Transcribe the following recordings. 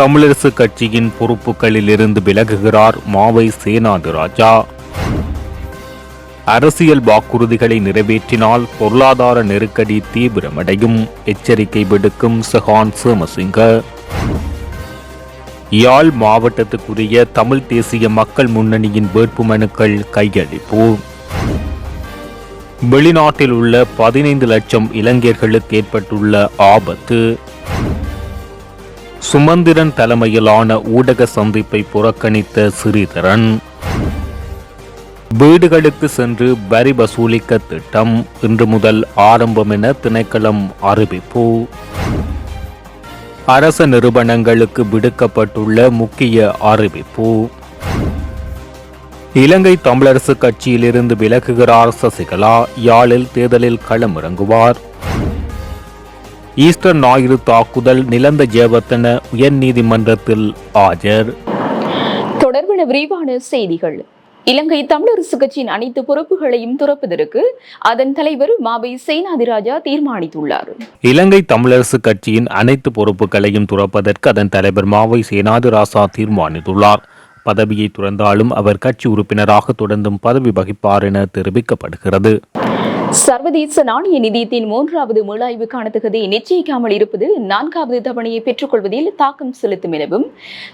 தமிழரசு கட்சியின் பொறுப்புகளில் இருந்து விலகுகிறார் மாவை சேனாது ராஜா. அரசியல் வாக்குறுதிகளை நிறைவேற்றினால் பொருளாதார நெருக்கடி தீவிரமடையும். எச்சரிக்கை விடுக்கும் சஹான் சோமசிங்க. யாழ் மாவட்டத்துக்குரிய தமிழ் தேசிய மக்கள் முன்னணியின் வேட்புமனுக்கள் கையளிப்பு. வெளிநாட்டில் உள்ள பதினைந்து லட்சம் இளைஞர்களுக்கு ஏற்பட்டுள்ள ஆபத்து. சுமந்திரன் தலைமையிலான ஊடக சந்திப்பை புறக்கணித்த சிறிதரன் வீடுகளுக்கு சென்று வரி வசூலிக்க திட்டம் இன்று முதல் ஆரம்பம் என திணைக்களம் அறிவிப்பு. அரச நிறுவனங்களுக்கு விடுக்கப்பட்டுள்ள முக்கிய அறிவிப்பு. இலங்கை தமிழரசு கட்சியிலிருந்து விலகுகிறார் சசிகலா யாழில் தேர்தலில் களமிறங்குவார். ஈஸ்டர் ஞாயிறு தாக்குதல் நிலந்த ஜேவத்தன உயர்நீதிமன்றத்தில் ஆஜர். தொடர்பான விரிவான செய்திகள். இலங்கை தமிழரசு கட்சியின் அனைத்து பொறுப்புகளையும் துறப்பதற்கு அதன் தலைவர் மாவை சேனாதிராஜா தீர்மானித்துள்ளார். இலங்கை தமிழரசு கட்சியின் அனைத்து பொறுப்புகளையும் துறப்பதற்கு அதன் தலைவர் மாவை சேனாதிராசா தீர்மானித்துள்ளார். பதவியை துறந்தாலும் அவர் கட்சி உறுப்பினராக தொடர்ந்தும் பதவி வகிப்பார் என தெரிவிக்கப்படுகிறது. சர்வதேச நாணய நிதியத்தின் மூன்றாவது மீளாய்வுக்கான தகுதியை நிச்சயிக்காமல் இருப்பது நான்காவது தவணையை பெற்றுக்கொள்வதில் தாக்கம் செலுத்தும் எனவும்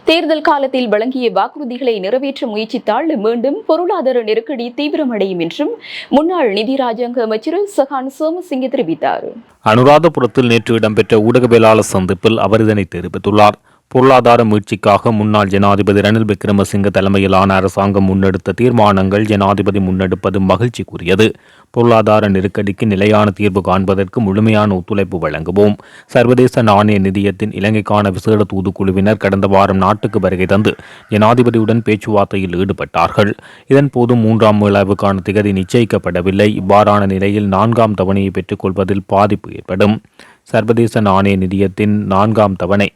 தேர்தல் காலத்தில் வழங்கிய வாக்குறுதிகளை நிறைவேற்ற முயற்சித்தால் மீண்டும் பொருளாதார நெருக்கடி தீவிரமடையும் என்றும் முன்னாள் நிதி ராஜாங்க அமைச்சர் சஹான் சோமசிங்க தெரிவித்தார். அனுராதபுரத்தில் நேற்று இடம்பெற்ற ஊடகவியலாளர் சந்திப்பில் அவர் இதனை தெரிவித்துள்ளார். பொருளாதார மீட்சிக்காக முன்னாள் ஜனாதிபதி ரணில் விக்ரமசிங்க தலைமையிலான அரசாங்கம் முன்னெடுத்த தீர்மானங்கள் ஜனாதிபதி முன்னெடுப்பது மகிழ்ச்சிக்குரியது. பொருளாதார நெருக்கடிக்கு நிலையான தீர்வு காண்பதற்கு முழுமையான ஒத்துழைப்பு வழங்குவோம். சர்வதேச நாணய நிதியத்தின் இலங்கைக்கான விசேட தூதுக்குழுவினர் கடந்த வாரம் நாட்டுக்கு வருகை தந்து ஜனாதிபதியுடன் பேச்சுவார்த்தையில் ஈடுபட்டார்கள். இதன்போது மூன்றாம் மீளாய்வுக்கான திகதி நிச்சயிக்கப்படவில்லை. இவ்வாறான நிலையில் நான்காம் தவணையை பெற்றுக்கொள்வதில் பாதிப்பு ஏற்படும். சர்வதேச நாணய நிதியத்தின் நான்காம் தவணை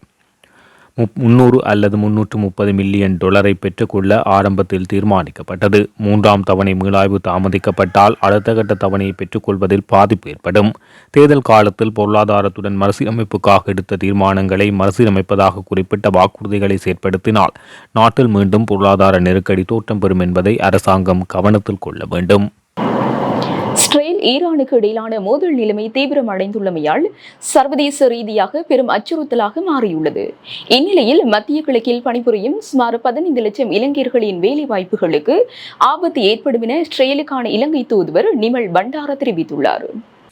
முன்னூறு அல்லது முன்னூற்று முப்பது மில்லியன் டொலரை பெற்றுக்கொள்ள ஆரம்பத்தில் தீர்மானிக்கப்பட்டது. மூன்றாம் தவணை மீளாய்வு தாமதிக்கப்பட்டால் அடுத்த கட்ட தவணையை பெற்றுக்கொள்வதில் பாதிப்பு ஏற்படும். தேர்தல் காலத்தில் பொருளாதாரத்துடன் மறுசீரமைப்புக்காக எடுத்த தீர்மானங்களை மறுசீரமைப்பதாக குறிப்பிட்ட வாக்குறுதிகளை செயற்படுத்தினால் நாட்டில் மீண்டும் பொருளாதார நெருக்கடி தோற்றம் பெறும் என்பதை அரசாங்கம் கவனத்தில் கொள்ள வேண்டும். ஈரானுக்கு இடையிலான மோதல் நிலைமை தீவிரமடைந்துள்ளமையால் சர்வதேச ரீதியாக பெரும் அச்சுறுத்தலாக மாறியுள்ளது. இந்நிலையில் மத்திய கிழக்கில் பணிபுரியும் சுமார் பதினைந்து லட்சம் இளைஞர்களின் வேலை வாய்ப்புகளுக்கு ஆபத்து ஏற்படும் என இஸ்ரேலுக்கான இலங்கை தூதுவர் நிமல் பண்டார தெரிவித்துள்ளார்.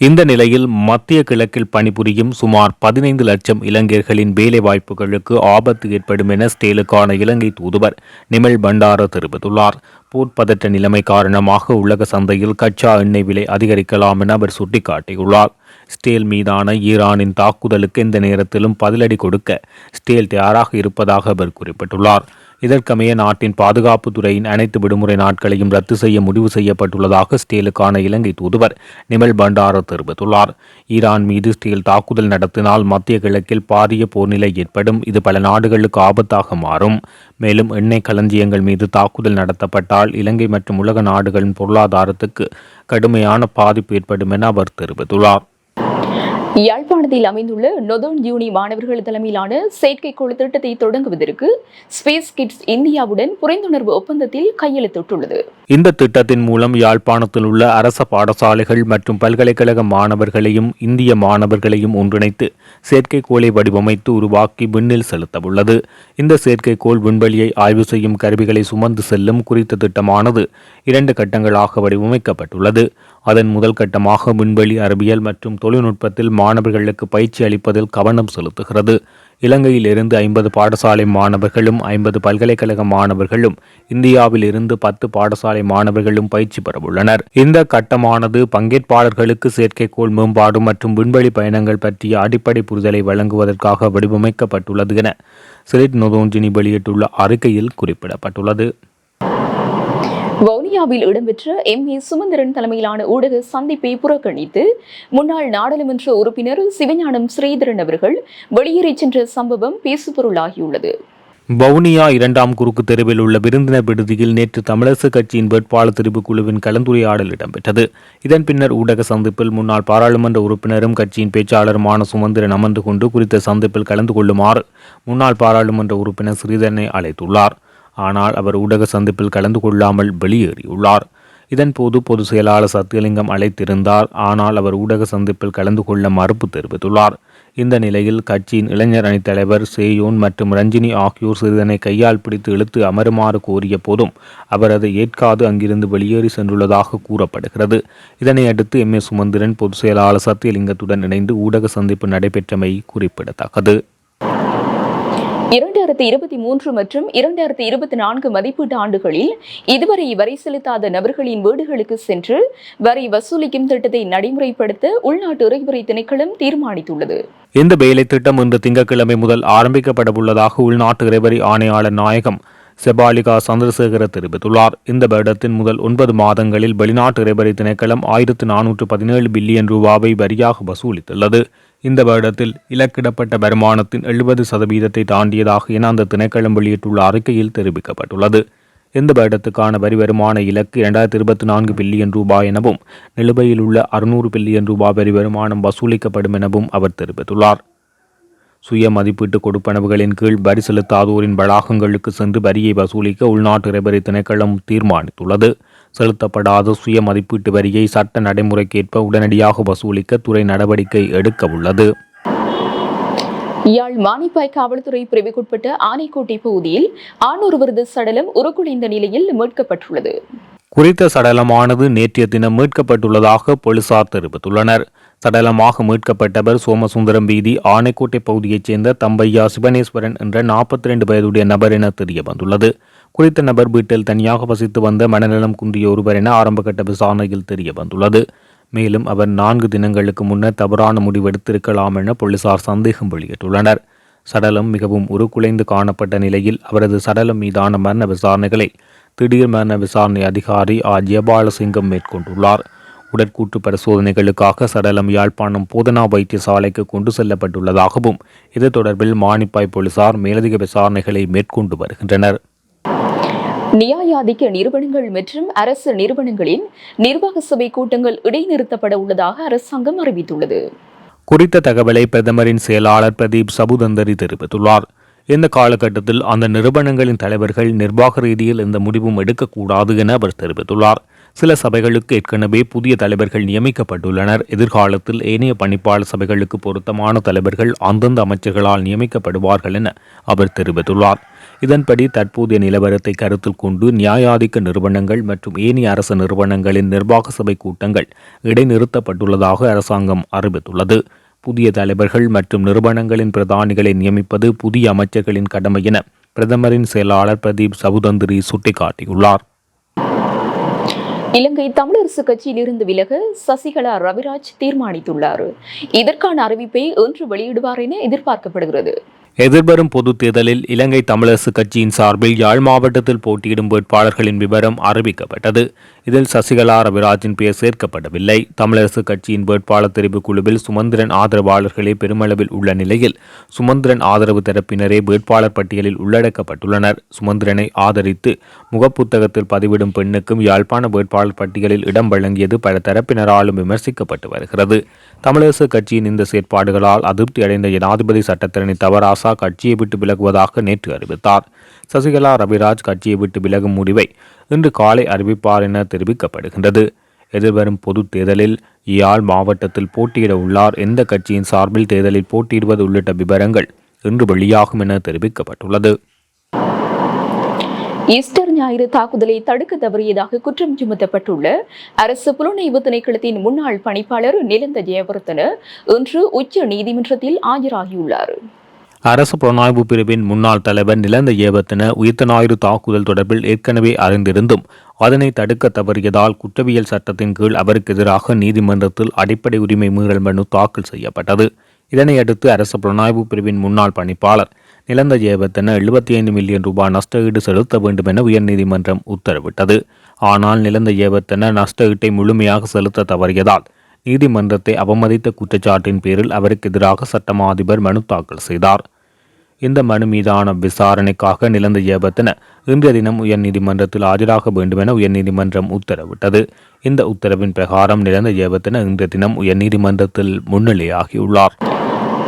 இந்த நிலையில் மத்திய கிழக்கில் பணிபுரியும் சுமார் பதினைந்து லட்சம் இளைஞர்களின் வேலைவாய்ப்புகளுக்கு ஆபத்து ஏற்படும் என ஸ்டேலுக்கான இலங்கை தூதுவர் நிமல் பண்டார தெரிவித்துள்ளார். போர்ப்பதற்ற நிலைமை காரணமாக உலக சந்தையில் கச்சா எண்ணெய் விலை அதிகரிக்கலாம் என அவர் சுட்டிக்காட்டியுள்ளார். ஸ்டேல் மீதான ஈரானின் தாக்குதலுக்கு இந்த நேரத்திலும் பதிலடி கொடுக்க ஸ்டேல் தயாராக இருப்பதாக அவர் குறிப்பிட்டுள்ளார். இதற்கமைய நாட்டின் பாதுகாப்பு துறையின் அனைத்து விடுமுறை நாட்களையும் ரத்து செய்ய முடிவு செய்யப்பட்டுள்ளதாக ஸ்டேலுக்கான இலங்கை தூதுவர் நிமல் பண்டார தெரிவித்துள்ளார். ஈரான் மீது ஸ்டேல் தாக்குதல் நடத்தினால் மத்திய கிழக்கில் பாரிய போர்நிலை ஏற்படும். இது பல நாடுகளுக்கு ஆபத்தாக மாறும். மேலும் எண்ணெய் களஞ்சியங்கள் மீது தாக்குதல் நடத்தப்பட்டால் இலங்கை மற்றும் உலக நாடுகளின் பொருளாதாரத்துக்கு கடுமையான பாதிப்பு ஏற்படும் என அவர் தெரிவித்துள்ளார். யாழ்ப்பாணத்தில் அமைந்துள்ள நொதோன் யூனி மாணவர்கள் தலைமையிலான செயற்கைக்கோள் திட்டத்தை தொடங்குவதற்கு ஸ்பேஸ் கிட்ஸ் இந்தியாவுடன் புரிந்துணர்வு ஒப்பந்தத்தில் கையெழுத்திட்டுள்ளது. இந்த திட்டத்தின் மூலம் யாழ்ப்பாணத்தில் உள்ள அரச பாடசாலைகள் மற்றும் பல்கலைக்கழக மாணவர்களையும் இந்திய மாணவர்களையும் ஒன்றிணைத்து செயற்கைக்கோளை வடிவமைத்து உருவாக்கி விண்ணில் செலுத்தவுள்ளது. இந்த செயற்கைக்கோள் விண்வெளியை ஆய்வு செய்யும் கருவிகளை சுமந்து செல்லும் குறித்த திட்டமானது இரண்டு கட்டங்களாக வடிவமைக்கப்பட்டுள்ளது. அதன் முதல் கட்டமாக விண்வெளி அறிவியல் மற்றும் தொழில்நுட்பத்தில் மாணவர்களுக்கு பயிற்சி அளிப்பதில் கவனம் செலுத்துகிறது. இலங்கையில் இருந்து ஐம்பது பாடசாலை மாணவர்களும் ஐம்பது பல்கலைக்கழக மாணவர்களும் இந்தியாவில் இருந்து பத்து பாடசாலை மாணவர்களும் பயிற்சி பெறவுள்ளனர். இந்த கட்டமானது பங்கேற்பாளர்களுக்கு செயற்கைக்கோள் மேம்பாடு மற்றும் விண்வெளி பயணங்கள் பற்றிய அடிப்படை புரிதலை வழங்குவதற்காக வடிவமைக்கப்பட்டுள்ளது என சிரிட் நொதோஞ்சினி வெளியிட்டுள்ள அறிக்கையில் குறிப்பிடப்பட்டுள்ளது. வவுனியாவில் இடம்பெற்ற எம் ஏ சுமந்திரன் தலைமையிலான ஊடக சந்திப்பை புறக்கணித்து முன்னாள் நாடாளுமன்ற உறுப்பினர் சிவஞானம் ஸ்ரீதரன் அவர்கள் வெளியேறிச் சென்ற சம்பவம் பேசுபொருளாகியுள்ளது. வவுனியா இரண்டாம் குறுக்கு தெருவில் உள்ள விருந்தினர் விடுதியில் நேற்று தமிழரசு கட்சியின் வேட்பாளர் தெரிவு குழுவின் கலந்துரையாடல் இடம்பெற்றது. இதன் பின்னர் ஊடக சந்திப்பில் முன்னாள் பாராளுமன்ற உறுப்பினரும் கட்சியின் பேச்சாளருமான சுமந்திரன் அமர்ந்து கொண்டு குறித்த சந்திப்பில் கலந்து கொள்ளுமாறு முன்னாள் பாராளுமன்ற உறுப்பினர் ஸ்ரீதரனை அழைத்துள்ளார். ஆனால் அவர் ஊடக சந்திப்பில் கலந்து கொள்ளாமல் வெளியேறியுள்ளார். இதன்போது பொதுச் செயலாளர் சத்தியலிங்கம் அழைத்திருந்தார். ஆனால் அவர் ஊடக சந்திப்பில் கலந்து கொள்ள மறுப்பு தெரிவித்துள்ளார். இந்த நிலையில் கட்சியின் இளைஞர் அணித் தலைவர் சேயோன் மற்றும் ரஞ்சினி ஆகியோர் சிறிதனை கையால் பிடித்து இழுத்து அமருமாறு கோரிய போதும் அவர் அதை ஏற்காது அங்கிருந்து வெளியேறி சென்றுள்ளதாக கூறப்படுகிறது. இதனை அடுத்து எம். ஏ சுமந்திரன் பொதுச் செயலாளர் சத்தியலிங்கத்துடன் இணைந்து ஊடக சந்திப்பு நடைபெற்றமை குறிப்பிடத்தக்கது. இரண்டாயிரத்தி இருபத்தி மூன்று மற்றும் இரண்டாயிரத்தி இருபத்தி நான்கு மதிப்பீட்டு ஆண்டுகளில் இதுவரை வரி செலுத்தாத நபர்களின் வீடுகளுக்கு சென்று வரி வசூலிக்கும் திட்டத்தை நடைமுறைப்படுத்த உள்நாட்டு இறைவரி திணைக்களம் தீர்மானித்துள்ளது. இந்த வேலை திட்டம் இன்று திங்கட்கிழமை முதல் ஆரம்பிக்கப்பட உள்ளதாக உள்நாட்டு இறைவரி ஆணையாளர் நாயகம் செபாலிகா சந்திரசேகர தெரிவித்துள்ளார். இந்த வருடத்தின் முதல் ஒன்பது மாதங்களில் வெளிநாட்டு இறைவரி திணைக்களம் ஆயிரத்து நானூற்று பதினேழு பில்லியன் ரூபாவை வரியாக வசூலித்துள்ளது. இந்த வருடத்தில் இலக்கிடப்பட்ட வருமானத்தின் எழுபது சதவீதத்தை தாண்டியதாக என அந்த திணைக்களம் வெளியிட்டுள்ள அறிக்கையில் தெரிவிக்கப்பட்டுள்ளது. இந்த வருடத்துக்கான வரி வருமான இலக்கு இரண்டாயிரத்தி இருபத்தி நான்கு பில்லியன் ரூபாய் எனவும் நிலுவையில் உள்ள அறுநூறு பில்லியன் ரூபாய் வரி வருமானம் வசூலிக்கப்படும் எனவும் அவர் தெரிவித்துள்ளார். சுய மதிப்பீட்டு கொடுப்பனவுகளின் கீழ் வரி செலுத்தாதோரின் வளாகங்களுக்கு சென்று வரியை வசூலிக்க உள்நாட்டு இறைவரி திணைக்களம் தீர்மானித்துள்ளது. செலுத்தப்படாத சுய மதிப்பீட்டு வரியை சட்ட நடைமுறைக்கேற்ப உடனடியாக வசூலிக்க துறை நடவடிக்கை எடுக்க உள்ளது. யாழ் மானிப்பாய் காவல்துறை பிரிவுக்குட்பட்ட ஆனைக்கோட்டை பகுதியில் ஆணொருவரது சடலம் உருக்குலைந்த நிலையில் மீட்கப்பட்டுள்ளது. குறித்த சடலமானது நேற்றைய தினம் மீட்கப்பட்டுள்ளதாக போலீசார் தெரிவித்துள்ளனர். சடலமாக மீட்கப்பட்டவர் சோமசுந்தரம் வீதி ஆனைக்கோட்டை பகுதியைச் சேர்ந்த தம்பையா சிவனேஸ்வரன் என்ற நாற்பத்தி ரெண்டு வயதுடைய நபர் என தெரிய வந்துள்ளது குறித்த நபர் வீட்டில் தனியாக வசித்து வந்த மனநலம் குன்றிய ஒருவர் என ஆரம்பகட்ட விசாரணையில் தெரிய வந்துள்ளது மேலும் அவர் நான்கு தினங்களுக்கு முன்னர் தவறான முடிவெடுத்திருக்கலாம் என போலீசார் சந்தேகம் வெளியிட்டுள்ளனர். சடலம் மிகவும் உருக்குலைந்து காணப்பட்ட நிலையில் அவரது சடலம் மீதான மரண விசாரணைகளை திடீர் மரண விசாரணை அதிகாரி ஆர். ஜெயபாலசிங்கம் மேற்கொண்டுள்ளார். உடற்கூற்று பரிசோதனைகளுக்காக சடலம் யாழ்ப்பாணம் போதனா வைத்தியசாலைக்கு கொண்டு செல்லப்பட்டுள்ளதாகவும் இது தொடர்பில் மானிப்பாய் போலீசார் மேலதிக விசாரணைகளை மேற்கொண்டு வருகின்றனர். நியாயாதிக்க நிறுவனங்கள் மற்றும் அரசு நிறுவனங்களின் நிர்வாக சபை கூட்டங்கள் இடைநிறுத்தப்பட உள்ளதாக அரசாங்கம் அறிவித்துள்ளது. குறித்த தகவலை பிரதமரின் செயலாளர் பிரதீப் சபுதந்தரி தெரிவித்துள்ளார். இந்த காலகட்டத்தில் அந்த நிறுவனங்களின் தலைவர்கள் நிர்வாக ரீதியில் எந்த முடிவும் எடுக்கக்கூடாது என அவர் தெரிவித்துள்ளார். சில சபைகளுக்கு ஏற்கனவே புதிய தலைவர்கள் நியமிக்கப்பட்டுள்ளனர். எதிர்காலத்தில் ஏனைய பணிப்பாளர் சபைகளுக்கு பொருத்தமான தலைவர்கள் அந்தந்த அமைச்சர்களால் நியமிக்கப்படுவார்கள் என அவர் தெரிவித்துள்ளார். இதன்படி தற்போதைய நிலவரத்தை கருத்தில் கொண்டு நியாயாதிக்க நிறுவனங்கள் மற்றும் ஏனைய அரசு நிறுவனங்களின் நிர்வாக சபை கூட்டங்கள் இடைநிறுத்தப்பட்டுள்ளதாக அரசாங்கம் அறிவித்துள்ளது. புதிய தலைவர்கள் மற்றும் நிறுவனங்களின் பிரதானிகளை நியமிப்பது புதிய அமைச்சர்களின் கடமை என பிரதமரின் செயலாளர் பிரதீப் சவுதந்திரி சுட்டிக்காட்டியுள்ளார். இலங்கை தமிழரசு கட்சியிலிருந்து விலக சசிகலா ரவிராஜ் தீர்மானித்துள்ளார். இதற்கான அறிவிப்பை இன்று வெளியிடுவார் என எதிர்பார்க்கப்படுகிறது. எதிர்வரும் பொதுத் தேர்தலில் இலங்கை தமிழரசு கட்சியின் சார்பில் யாழ் மாவட்டத்தில் போட்டியிடும் வேட்பாளர்களின் விவரம் அறிவிக்கப்பட்டது. இதில் சசிகலா ரவிராஜின் பெயர் சேர்க்கப்படவில்லை. தமிழரசு கட்சியின் வேட்பாளர் தெரிவு குழுவில் சுமந்திரன் ஆதரவாளர்களே பெருமளவில் உள்ள நிலையில் சுமந்திரன் ஆதரவு தரப்பினரே வேட்பாளர் பட்டியலில் உள்ளடக்கப்பட்டுள்ளனர். சுமந்திரனை ஆதரித்து முகப்புத்தகத்தில் பதிவிடும் பெண்ணுக்கும் யாழ்ப்பாண வேட்பாளர் பட்டியலில் இடம் வழங்கியது பல தரப்பினராலும் விமர்சிக்கப்பட்டு வருகிறது. தமிழரசு கட்சியின் இந்த செயற்பாடுகளால் அதிருப்தி அடைந்த ஜனாதிபதி சட்டத்தரணி தவராசா கட்சியை விட்டு விலகுவதாக நேற்று அறிவித்தார். சசிகலா ரவிராஜ் கட்சியை விட்டு விலகும் முடிவை இன்று காலை அறிவிப்பார் என தெரிவிக்கப்படுகின்றது. எதிர்வரும் பொது தேர்தலில் யாழ் மாவட்டத்தில் போட்டியிட உள்ளார். எந்த கட்சியின் சார்பில் தேர்தலில் போட்டியிடுவது உள்ளிட்ட விவரங்கள் இன்று வெளியாகும் என தெரிவிக்கப்பட்டுள்ளது. ஈஸ்டர் ஞாயிறு தாக்குதலை தடுக்க தவறியதாக குற்றம் சுமத்தப்பட்டுள்ள அரசு புலனாய்வு திணைக்களத்தின் முன்னாள் பணிப்பாளர் நிலந்த ஜெயவர்தன இன்று உச்ச நீதிமன்றத்தில் ஆஜராகியுள்ளார். அரசு புலனாய்வு பிரிவின் முன்னாள் தலைவர் நிலந்த ஏவத்தின உயிர்த்த ஞாயிறு தாக்குதல் தொடர்பில் ஏற்கனவே அறிந்திருந்தும் அதனை தடுக்க தவறியதால் குற்றவியல் சட்டத்தின் கீழ் அவருக்கு எதிராக நீதிமன்றத்தில் அடிப்படை உரிமை மீறல் மனு தாக்கல் செய்யப்பட்டது. இதனையடுத்து அரசு புலனாய்வு பிரிவின் முன்னாள் பணிப்பாளர் நிலந்த ஜெயவர்தன எழுபத்தி ஐந்து மில்லியன் ரூபாய் நஷ்டஈடு செலுத்த வேண்டும் என உயர்நீதிமன்றம் உத்தரவிட்டது. ஆனால் நிலந்த ஜெயவர்தன நஷ்டஈட்டை முழுமையாக செலுத்த தவறியதால் நீதிமன்றத்தை அவமதித்த குற்றச்சாட்டின் பேரில் அவருக்கு எதிராக சட்டமா அதிபர் மனு தாக்கல் செய்தார். இந்த மனு மீதான விசாரணைக்காக நிலந்த ஏபத்தின இன்றைய தினம் உயர்நீதிமன்றத்தில் ஆஜராக வேண்டும் என உயர்நீதிமன்றம் உத்தரவிட்டது. இந்த உத்தரவின் பிரகாரம் நிலந்த ஏபத்தின இன்றைய தினம் உயர்நீதிமன்றத்தில் முன்னிலையாகியுள்ளார்.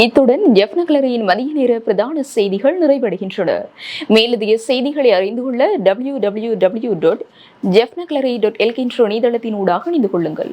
இத்துடன் ஜெஃப்னக்லரியின் மதிய நேர பிரதான செய்திகள் நிறைவடைகின்றன. மேலதிக செய்திகளை அறிந்து கொள்ள டபிள்யூ டபிள்யூ டபிள்யூ டாட் ஜெஃப்னக்லரி டாட் எல்கின்ற இணையதளத்தின் ஊடாக இணைந்து கொள்ளுங்கள்.